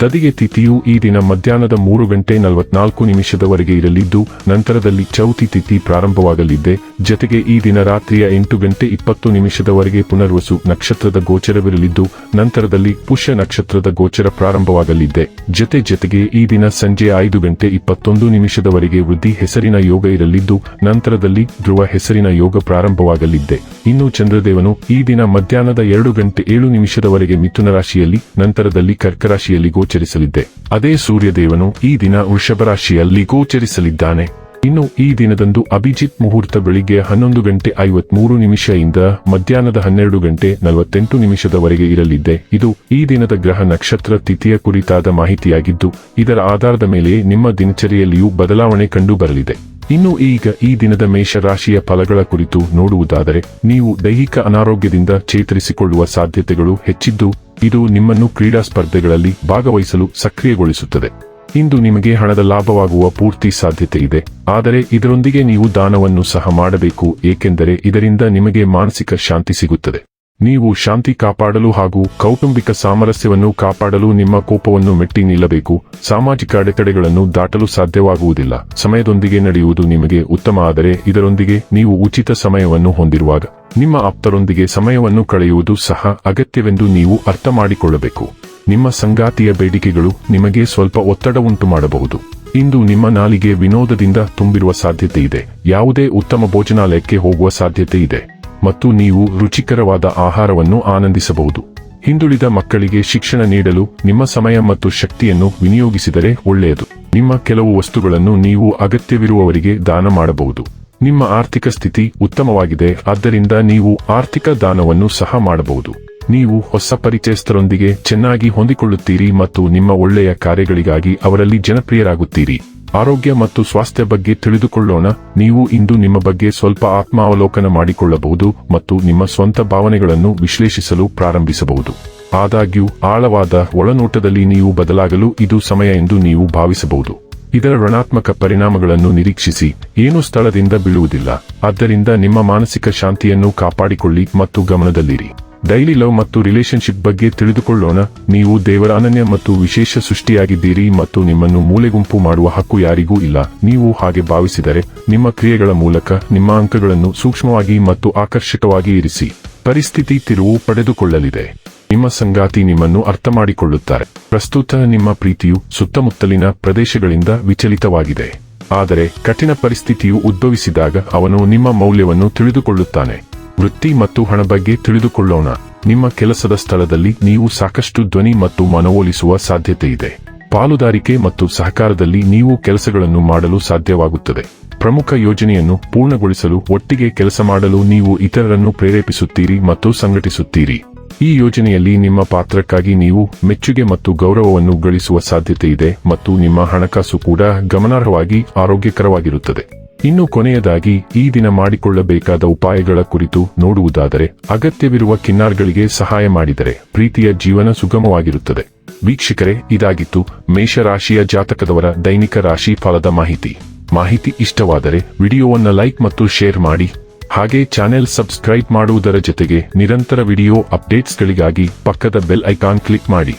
ತದಿಗೆ ತಿಥಿಯು ಈ ದಿನ ಮಧ್ಯಾಹ್ನದ ಮೂರು ಗಂಟೆ ನಲವತ್ನಾಲ್ಕು ನಿಮಿಷದವರೆಗೆ ಇರಲಿದ್ದು, ನಂತರದಲ್ಲಿ ಚೌತಿ ತಿಥಿ ಪ್ರಾರಂಭವಾಗಲಿದೆ. ಜತೆಗೆ ಈ ದಿನ ರಾತ್ರಿಯ ಎಂಟು ಗಂಟೆ ಇಪ್ಪತ್ತು ನಿಮಿಷದವರೆಗೆ ಪುನರ್ವಸು ನಕ್ಷತ್ರದ ಗೋಚರವಿರಲಿದ್ದು, ನಂತರದಲ್ಲಿ ಪುಷ್ಯ ನಕ್ಷತ್ರದ ಗೋಚರ ಪ್ರಾರಂಭವಾಗಲಿದೆ. ಜತೆ ಜತೆಗೆ ಈ ದಿನ ಸಂಜೆ ಐದು ಗಂಟೆ ಇಪ್ಪತ್ತೊಂದು ನಿಮಿಷದವರೆಗೆ ವೃದ್ಧಿ ಹೆಸರಿನ ಯೋಗ ಇರಲಿದ್ದು, ನಂತರದಲ್ಲಿ ಧ್ರುವ ಹೆಸರಿನ ಯೋಗ ಪ್ರಾರಂಭವಾಗಲಿದೆ. ಇನ್ನು ಚಂದ್ರದೇವನು ಈ ದಿನ ಮಧ್ಯಾಹ್ನದ ಎರಡು ಗಂಟೆ ಏಳು ನಿಮಿಷದವರೆಗೆ ಮಿಥುನ ರಾಶಿಯಲ್ಲಿ, ನಂತರದಲ್ಲಿ ಕರ್ಕ ರಾಶಿಯಲ್ಲಿ ಗೋಚರಿಸಲಿದೆ ಅದೇ ಸೂರ್ಯದೇವನು ಈ ದಿನ ವೃಷಭ ರಾಶಿಯಲ್ಲಿ ಗೋಚರಿಸಲಿದ್ದಾನೆ. ಇನ್ನು ಈ ದಿನದಂದು ಅಭಿಜಿತ್ ಮುಹೂರ್ತ ಬೆಳಿಗ್ಗೆ ಹನ್ನೊಂದು ಗಂಟೆ ಐವತ್ಮೂರು ಇಂದ ಮಧ್ಯಾಹ್ನದ ಹನ್ನೆರಡು ಗಂಟೆ ನಲವತ್ತೆಂಟು ನಿಮಿಷದವರೆಗೆ ಇರಲಿದೆ ಇದು ಈ ದಿನದ ಗ್ರಹ ನಕ್ಷತ್ರ ತಿಥಿಯ ಕುರಿತಾದ ಮಾಹಿತಿಯಾಗಿದ್ದು, ಇದರ ಆಧಾರದ ಮೇಲೆ ನಿಮ್ಮ ದಿನಚರಿಯಲ್ಲಿಯೂ ಬದಲಾವಣೆ ಕಂಡುಬರಲಿದೆ. ಇನ್ನು ಈಗ ಈ ದಿನದ ಮೇಷ ರಾಶಿಯ ಫಲಗಳ ಕುರಿತು ನೋಡುವುದಾದರೆ, ನೀವು ದೈಹಿಕ ಅನಾರೋಗ್ಯದಿಂದ ಚೇತರಿಸಿಕೊಳ್ಳುವ ಸಾಧ್ಯತೆಗಳು ಹೆಚ್ಚಿದ್ದು ಇದು ನಿಮ್ಮನ್ನು ಕ್ರೀಡಾ ಸ್ಪರ್ಧೆಗಳಲ್ಲಿ ಭಾಗವಹಿಸಲು ಸಕ್ರಿಯಗೊಳಿಸುತ್ತದೆ. ಇಂದು ನಿಮಗೆ ಹಣದ ಲಾಭವಾಗುವ ಪೂರ್ತಿ ಸಾಧ್ಯತೆ ಇದೆ. ಆದರೆ ಇದರೊಂದಿಗೆ ನೀವು ದಾನವನ್ನು ಸಹ ಮಾಡಬೇಕು, ಏಕೆಂದರೆ ಇದರಿಂದ ನಿಮಗೆ ಮಾನಸಿಕ ಶಾಂತಿ ಸಿಗುತ್ತದೆ. ನೀವು ಶಾಂತಿ ಕಾಪಾಡಲು ಹಾಗೂ ಕೌಟುಂಬಿಕ ಸಾಮರಸ್ಯವನ್ನು ಕಾಪಾಡಲು ನಿಮ್ಮ ಕೋಪವನ್ನು ಮೆಟ್ಟಿ ನಿಲ್ಲಬೇಕು. ಸಾಮಾಜಿಕ ಅಡೆತಡೆಗಳನ್ನು ದಾಟಲು ಸಾಧ್ಯವಾಗುವುದಿಲ್ಲ. ಸಮಯದೊಂದಿಗೆ ನಡೆಯುವುದು ನಿಮಗೆ ಉತ್ತಮ, ಆದರೆ ಇದರೊಂದಿಗೆ ನೀವು ಉಚಿತ ಸಮಯವನ್ನು ಹೊಂದಿರುವಾಗ ನಿಮ್ಮ ಆಪ್ತರೊಂದಿಗೆ ಸಮಯವನ್ನು ಕಳೆಯುವುದು ಸಹ ಅಗತ್ಯವೆಂದು ನೀವು ಅರ್ಥ ಮಾಡಿಕೊಳ್ಳಬೇಕು ನಿಮ್ಮ ಸಂಗಾತಿಯ ಬೇಡಿಕೆಗಳು ನಿಮಗೆ ಸ್ವಲ್ಪ ಒತ್ತಡ ಉಂಟು ಮಾಡಬಹುದು. ಇಂದು ನಿಮ್ಮ ನಾಲಿಗೆ ವಿನೋದದಿಂದ ತುಂಬಿರುವ ಸಾಧ್ಯತೆ ಇದೆ. ಯಾವುದೇ ಉತ್ತಮ ಭೋಜನಾಲಯಕ್ಕೆ ಹೋಗುವ ಸಾಧ್ಯತೆ ಇದೆ. ಮತ್ತು ನೀವು ರುಚಿಕರವಾದ ಆಹಾರವನ್ನು ಆನಂದಿಸಬಹುದು. ಹಿಂದುಳಿದ ಮಕ್ಕಳಿಗೆ ಶಿಕ್ಷಣ ನೀಡಲು ನಿಮ್ಮ ಸಮಯ ಮತ್ತು ಶಕ್ತಿಯನ್ನು ವಿನಿಯೋಗಿಸಿದರೆ ಒಳ್ಳೆಯದು. ನಿಮ್ಮ ಕೆಲವು ವಸ್ತುಗಳನ್ನು ನೀವು ಅಗತ್ಯವಿರುವವರಿಗೆ ದಾನ ಮಾಡಬಹುದು. ನಿಮ್ಮ ಆರ್ಥಿಕ ಸ್ಥಿತಿ ಉತ್ತಮವಾಗಿದೆ, ಆದ್ದರಿಂದ ನೀವು ಆರ್ಥಿಕ ದಾನವನ್ನು ಸಹ ಮಾಡಬಹುದು. ನೀವು ಹೊಸ ಪರಿಚಯಸ್ಥರೊಂದಿಗೆ ಚೆನ್ನಾಗಿ ಹೊಂದಿಕೊಳ್ಳುತ್ತೀರಿ ಮತ್ತು ನಿಮ್ಮ ಒಳ್ಳೆಯ ಕಾರ್ಯಗಳಿಗಾಗಿ ಅವರಲ್ಲಿ ಜನಪ್ರಿಯರಾಗುತ್ತೀರಿ. ಆರೋಗ್ಯ ಮತ್ತು ಸ್ವಾಸ್ಥ್ಯ ಬಗ್ಗೆ ತಿಳಿದುಕೊಳ್ಳೋಣ. ನೀವು ಇಂದು ನಿಮ್ಮ ಬಗ್ಗೆ ಸ್ವಲ್ಪ ಆತ್ಮಾವಲೋಕನ ಮಾಡಿಕೊಳ್ಳಬಹುದು ಮತ್ತು ನಿಮ್ಮ ಸ್ವಂತ ಭಾವನೆಗಳನ್ನು ವಿಶ್ಲೇಷಿಸಲು ಪ್ರಾರಂಭಿಸಬಹುದು. ಆದಾಗ್ಯೂ, ಆಳವಾದ ಒಳನೋಟದಲ್ಲಿ ನೀವು ಬದಲಾಗಲು ಇದು ಸಮಯ ಎಂದು ನೀವು ಭಾವಿಸಬಹುದು. ಇದರ ಋಣಾತ್ಮಕ ಪರಿಣಾಮಗಳನ್ನು ನಿರೀಕ್ಷಿಸಿ. ಏನು ಸ್ಥಳದಿಂದ ಬೀಳುವುದಿಲ್ಲ. ಆದ್ದರಿಂದ ನಿಮ್ಮ ಮಾನಸಿಕ ಶಾಂತಿಯನ್ನು ಕಾಪಾಡಿಕೊಳ್ಳಿ ಮತ್ತು ಗಮನದಲ್ಲಿರಿ. ಡೈಲಿ ಲವ್ ಮತ್ತು ರಿಲೇಶನ್ಶಿಪ್ ಬಗ್ಗೆ ತಿಳಿದುಕೊಳ್ಳೋಣ. ನೀವು ದೇವರ ಅನನ್ಯ ಮತ್ತು ವಿಶೇಷ ಸೃಷ್ಟಿಯಾಗಿದ್ದೀರಿ ಮತ್ತು ನಿಮ್ಮನ್ನು ಮೂಲೆಗುಂಪು ಮಾಡುವ ಹಕ್ಕು ಯಾರಿಗೂ ಇಲ್ಲ. ನೀವು ಹಾಗೆ ಭಾವಿಸಿದರೆ ನಿಮ್ಮ ಕ್ರಿಯೆಗಳ ಮೂಲಕ ನಿಮ್ಮ ಅಂಕಗಳನ್ನು ಸೂಕ್ಷ್ಮವಾಗಿ ಮತ್ತು ಆಕರ್ಷಕವಾಗಿ ಇರಿಸಿ. ಪರಿಸ್ಥಿತಿ ತಿರುವು ಪಡೆದುಕೊಳ್ಳಲಿದೆ. ನಿಮ್ಮ ಸಂಗಾತಿ ನಿಮ್ಮನ್ನು ಅರ್ಥ ಮಾಡಿಕೊಳ್ಳುತ್ತಾರೆ ಪ್ರಸ್ತುತ ನಿಮ್ಮ ಪ್ರೀತಿಯು ಸುತ್ತಮುತ್ತಲಿನ ಪ್ರದೇಶಗಳಿಂದ ವಿಚಲಿತವಾಗಿದೆ. ಆದರೆ ಕಠಿಣ ಪರಿಸ್ಥಿತಿಯು ಉದ್ಭವಿಸಿದಾಗ ಅವನು ನಿಮ್ಮ ಮೌಲ್ಯವನ್ನು ತಿಳಿದುಕೊಳ್ಳುತ್ತಾನೆ. ವೃತ್ತಿ ಮತ್ತು ಹಣ ಬಗ್ಗೆ ತಿಳಿದುಕೊಳ್ಳೋಣ. ನಿಮ್ಮ ಕೆಲಸದ ಸ್ಥಳದಲ್ಲಿ ನೀವು ಸಾಕಷ್ಟು ಧ್ವನಿ ಮತ್ತು ಮನವೊಲಿಸುವ ಸಾಧ್ಯತೆ ಇದೆ. ಪಾಲುದಾರಿಕೆ ಮತ್ತು ಸಹಕಾರದಲ್ಲಿ ನೀವು ಕೆಲಸಗಳನ್ನು ಮಾಡಲು ಸಾಧ್ಯವಾಗುತ್ತದೆ. ಪ್ರಮುಖ ಯೋಜನೆಯನ್ನು ಪೂರ್ಣಗೊಳಿಸಲು ಒಟ್ಟಿಗೆ ಕೆಲಸ ಮಾಡಲು ನೀವು ಇತರರನ್ನು ಪ್ರೇರೇಪಿಸುತ್ತೀರಿ ಮತ್ತು ಸಂಘಟಿಸುತ್ತೀರಿ. ಈ ಯೋಜನೆಯಲ್ಲಿ ನಿಮ್ಮ ಪಾತ್ರಕ್ಕಾಗಿ ನೀವು ಮೆಚ್ಚುಗೆ ಮತ್ತು ಗೌರವವನ್ನು ಗಳಿಸುವ ಸಾಧ್ಯತೆ ಇದೆ ಮತ್ತು ನಿಮ್ಮ ಹಣಕಾಸು ಕೂಡ ಗಮನಾರ್ಹವಾಗಿ ಆರೋಗ್ಯಕರವಾಗಿರುತ್ತದೆ. ಇನ್ನು ಕೊನೆಯದಾಗಿ, ಈ ದಿನ ಮಾಡಿಕೊಳ್ಳಬೇಕಾದ ಉಪಾಯಗಳ ಕುರಿತು ನೋಡುವುದಾದರೆ, ಅಗತ್ಯವಿರುವ ಕಿನ್ನಾರ್ಗಳಿಗೆ ಸಹಾಯ ಮಾಡಿದರೆ ಪ್ರೀತಿಯ ಜೀವನ ಸುಗಮವಾಗಿರುತ್ತದೆ. ವೀಕ್ಷಕರೇ, ಇದಾಗಿತ್ತು ಮೇಷರಾಶಿಯ ಜಾತಕದವರ ದೈನಿಕ ರಾಶಿ ಫಲದ ಮಾಹಿತಿ. ಮಾಹಿತಿ ಇಷ್ಟವಾದರೆ ವಿಡಿಯೋವನ್ನ ಲೈಕ್ ಮತ್ತು ಶೇರ್ ಮಾಡಿ. ಹಾಗೆ ಚಾನೆಲ್ ಸಬ್ಸ್ಕ್ರೈಬ್ ಮಾಡುವುದರ ಜೊತೆಗೆ ನಿರಂತರ ವಿಡಿಯೋ ಅಪ್ಡೇಟ್ಸ್ಗಳಿಗಾಗಿ ಪಕ್ಕದ ಬೆಲ್ ಐಕಾನ್ ಕ್ಲಿಕ್ ಮಾಡಿ.